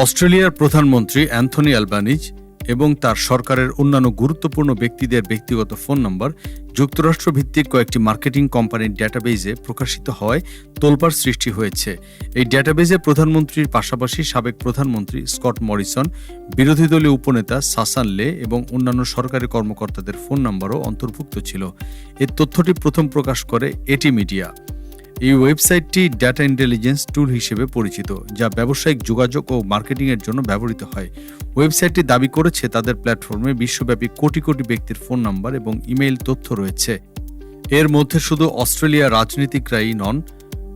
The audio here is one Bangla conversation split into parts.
অস্ট্রেলিয়ার প্রধানমন্ত্রী অ্যান্থনি অ্যালবানিজ এবং তার সরকারের অন্যান্য গুরুত্বপূর্ণ ব্যক্তিদের ব্যক্তিগত ফোন নম্বর যুক্তরাষ্ট্র ভিত্তিক কয়েকটি মার্কেটিং কোম্পানির ডেটাবেজে প্রকাশিত হওয়ায় তোলপাড় সৃষ্টি হয়েছে। এই ডেটাবেজে প্রধানমন্ত্রীর পাশাপাশি সাবেক প্রধানমন্ত্রী স্কট মরিসন, বিরোধী দলীয় উপনেতা সাসান লে এবং অন্যান্য সরকারি কর্মকর্তাদের ফোন নম্বরও অন্তর্ভুক্ত ছিল। এর তথ্যটি প্রথম প্রকাশ করে এটি মিডিয়া। এই ওয়েবসাইটটি ডেটা ইন্টেলিজেন্স টুল হিসেবে পরিচিত, যা ব্যবসায়িক যোগাযোগ ও মার্কেটিংয়ের জন্য ব্যবহৃত হয়। ওয়েবসাইটটি দাবি করেছে, তাদের প্ল্যাটফর্মে বিশ্বব্যাপী কোটি কোটি ব্যক্তির ফোন নাম্বার এবং ইমেইল তথ্য রয়েছে। এর মধ্যে শুধু অস্ট্রেলিয়া রাজনীতিকরাই নন,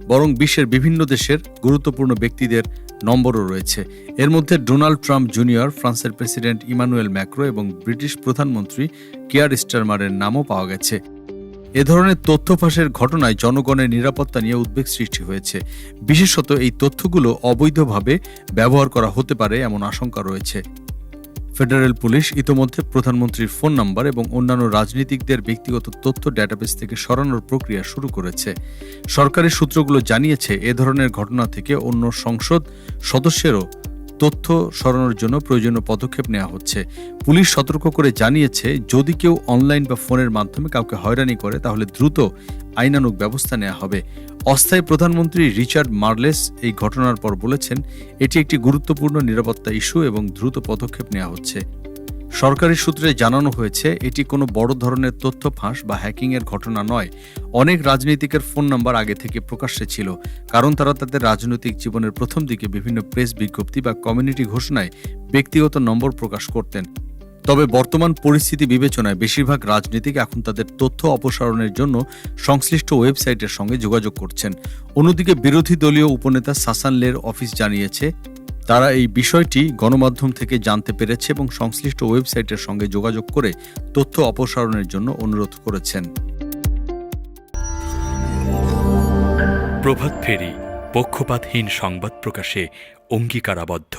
বরং বিশ্বের বিভিন্ন দেশের গুরুত্বপূর্ণ ব্যক্তিদের নম্বরও রয়েছে। এর মধ্যে ডোনাল্ড ট্রাম্প জুনিয়র, ফ্রান্সের প্রেসিডেন্ট ইমানুয়েল ম্যাক্রো এবং ব্রিটিশ প্রধানমন্ত্রী কিয়ার স্টারমারের নামও পাওয়া গেছে। এ ধরনের তথ্য ফাঁসের ঘটনায় জনগণের নিরাপত্তা নিয়ে উদ্বেগ সৃষ্টি হয়েছে। বিশেষত এই তথ্যগুলো অবৈধভাবে ব্যবহার করা হতে পারে এমন আশঙ্কা রয়েছে। ফেডারেল পুলিশ ইতোমধ্যে প্রধানমন্ত্রীর ফোন নাম্বার এবং অন্যান্য রাজনীতিকদের ব্যক্তিগত তথ্য ডেটাবেস থেকে সরানোর প্রক্রিয়া শুরু করেছে। সরকারি সূত্রগুলো জানিয়েছে, এ ধরনের ঘটনা থেকে অন্য সংসদ সদস্যেরও তথ্য সরানোর জন্য প্রয়োজনীয় পদক্ষেপ নেওয়া হচ্ছে। পুলিশ সতর্ক করে জানিয়েছে, যদি কেউ অনলাইন বা ফোনের মাধ্যমে কাউকে হয়রানি করে, তাহলে দ্রুত আইনানুক ব্যবস্থা নেওয়া হবে। অস্থায়ী প্রধানমন্ত্রী রিচার্ড মার্লেস এই ঘটনার পর বলেছেন, এটি একটি গুরুত্বপূর্ণ নিরাপত্তা ইস্যু এবং দ্রুত পদক্ষেপ নেওয়া হচ্ছে। সরকারি সূত্রে জানানো হয়েছে, এটি কোনো বড় ধরনের তথ্য ফাঁস বা হ্যাকিংয়ের ঘটনা নয়। অনেক রাজনীতিকের ফোন নাম্বার আগে থেকে প্রকাশ্যে ছিল, কারণ তারা তাদের রাজনৈতিক জীবনের প্রথম দিকে বিভিন্ন প্রেস বিজ্ঞপ্তি বা কমিউনিটি ঘোষণায় ব্যক্তিগত নম্বর প্রকাশ করতেন। তবে বর্তমান পরিস্থিতি বিবেচনায় বেশিরভাগ রাজনীতিক এখন তাদের তথ্য অপসারণের জন্য সংশ্লিষ্ট ওয়েবসাইটের সঙ্গে যোগাযোগ করছেন। অন্যদিকে বিরোধী দলীয় উপনেতা সাসান লের অফিস জানিয়েছে তারা এই বিষয়টি গণমাধ্যম থেকে জানতে পেরেছে এবং সংশ্লিষ্ট ওয়েবসাইটের সঙ্গে যোগাযোগ করে তথ্য অপসারণের জন্য অনুরোধ করেছেন। প্রভাত ফেরি, পক্ষপাতহীন সংবাদ প্রকাশে অঙ্গীকারাবদ্ধ।